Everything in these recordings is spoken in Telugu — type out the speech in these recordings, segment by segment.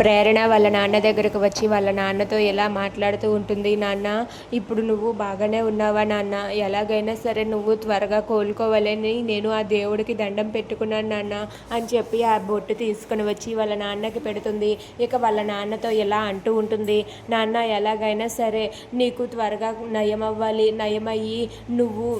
ప్రేరణ వాళ్ళ నాన్న దగ్గరకు వచ్చి వాళ్ళ నాన్నతో ఎలా మాట్లాడుతూ ఉంటుంది నాన్న? ఇప్పుడు నువ్వు బాగానే ఉన్నావా నాన్న? ఎలాగైనా సరే నువ్వు త్వరగా కోలుకోవాలని నేను ఆ దేవుడికి దండం పెట్టుకున్నాను నాన్న అని చెప్పి ఆ బొట్టు తీసుకొని వచ్చి వాళ్ళ నాన్నకి పెడుతుంది. ఇక వాళ్ళ నాన్నతో ఎలా అంటూ ఉంటుంది నాన్న ఎలాగైనా సరే నీకు త్వరగా నయం అవ్వాలి నయమయ్యి నువ్వు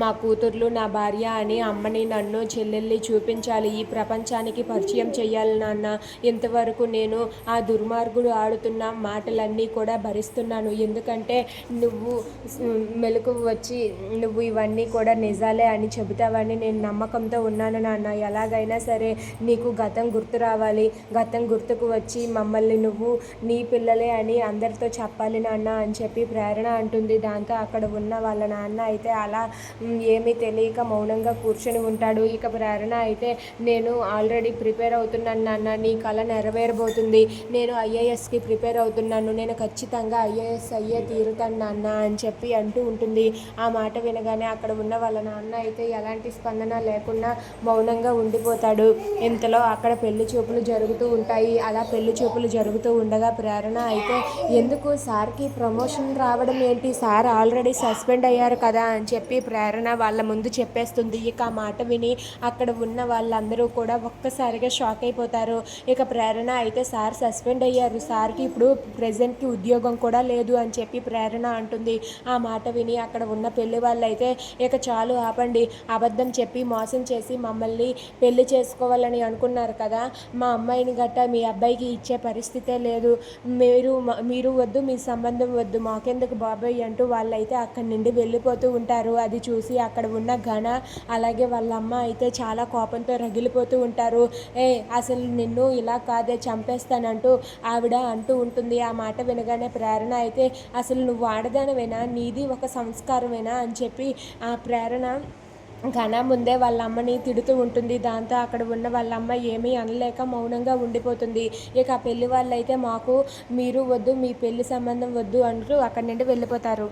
మా కూతుర్లు నా భార్య అని అమ్మని నన్ను చెల్లెల్ని చూపించాలి. ఈ ప్రపంచానికి పరిచయం చేయాలి నాన్న. ఇంతవరకు నేను ఆ దుర్మార్గుడు ఆడుతున్న మాటలన్నీ కూడా భరిస్తున్నాను. ఎందుకంటే నువ్వు మెలకు వచ్చి నువ్వు ఇవన్నీ కూడా నిజాలే అని చెబుతావని నేను నమ్మకంతో ఉన్నాను నాన్న. ఎలాగైనా సరే నీకు గతం గుర్తు రావాలి. గతం గుర్తుకు వచ్చి మమ్మల్ని నువ్వు నీ పిల్లలే అని అందరితో చెప్పాలి నాన్న అని చెప్పి ప్రేరణ అంటుంది. దాంతో అక్కడ ఉన్న వాళ్ళ నాన్న అయితే అలా ఏమీ తెలియక మౌనంగా కూర్చొని ఉంటాడు. ఇక ప్రేరణ అయితే నేను ఆల్రెడీ ప్రిపేర్ అవుతున్నాను నాన్న. నీ కళ నెరవేరబోతుంది. నేను ఐఏఎస్కి ప్రిపేర్ అవుతున్నాను. నేను ఖచ్చితంగా ఐఏఎస్ అయ్యే తీరుతాను నాన్న అని చెప్పి అంటూ ఉంటుంది. ఆ మాట వినగానే అక్కడ ఉన్న వాళ్ళ నాన్న అయితే ఎలాంటి స్పందన లేకుండా మౌనంగా ఉండిపోతాడు. ఇంతలో అక్కడ పెళ్ళి చూపులు జరుగుతూ ఉంటాయి. అలా పెళ్ళి చూపులు జరుగుతూ ఉండగా ప్రేరణ అయితే ఎందుకు సార్కి ప్రమోషన్ రావడం ఏంటి? సార్ ఆల్రెడీ సస్పెండ్ అయ్యారు కదా అని చెప్పి ప్రేరణ వాళ్ళ ముందు చెప్పేస్తుంది. ఇక ఆ మాట విని అక్కడ ఉన్న వాళ్ళందరూ కూడా ఒక్కసారిగా షాక్ అయిపోతారు. ఇక ప్రేరణ అయితే సార్ సస్పెండ్ అయ్యారు. సార్కి ఇప్పుడు ప్రజెంట్కి ఉద్యోగం కూడా లేదు అని చెప్పి ప్రేరణ అంటుంది. ఆ మాట విని అక్కడ ఉన్న పెళ్ళి వాళ్ళు అయితే ఇక చాలు ఆపండి అబద్ధం చెప్పి మోసం చేసి మమ్మల్ని పెళ్ళి చేసుకోవాలని అనుకున్నారు కదా. మా అమ్మాయిని గట్ట మీ అబ్బాయికి ఇచ్చే పరిస్థితే లేదు. మీరు మీరు వద్దు మీ సంబంధం వద్దు మాకెందుకు బాబాయ్ అంటూ వాళ్ళైతే అక్కడి నుండి వెళ్ళిపోతూ ఉంటారు. అది చూ చూసి అక్కడ ఉన్న ఘన అలాగే వాళ్ళ అమ్మ అయితే చాలా కోపంతో రగిలిపోతూ ఉంటారు. ఏ అసలు నిన్ను ఇలా కాదే చంపేస్తానంటూ ఆవిడ అంటూ ఉంటుంది. ఆ మాట వినగానే ప్రేరణ అయితే అసలు నువ్వు ఆడదానివేనా? నీది ఒక సంస్కారమేనా? అని చెప్పి ఆ ప్రేరణ ఘన ముందే వాళ్ళ అమ్మని తిడుతూ ఉంటుంది. దాంతో అక్కడ ఉన్న వాళ్ళ అమ్మ ఏమీ అనలేక మౌనంగా ఉండిపోతుంది. ఇక ఆ పెళ్ళి వాళ్ళు అయితే మాకు మీరు వద్దు మీ పెళ్ళి సంబంధం వద్దు అంటూ అక్కడి నుండి వెళ్ళిపోతారు.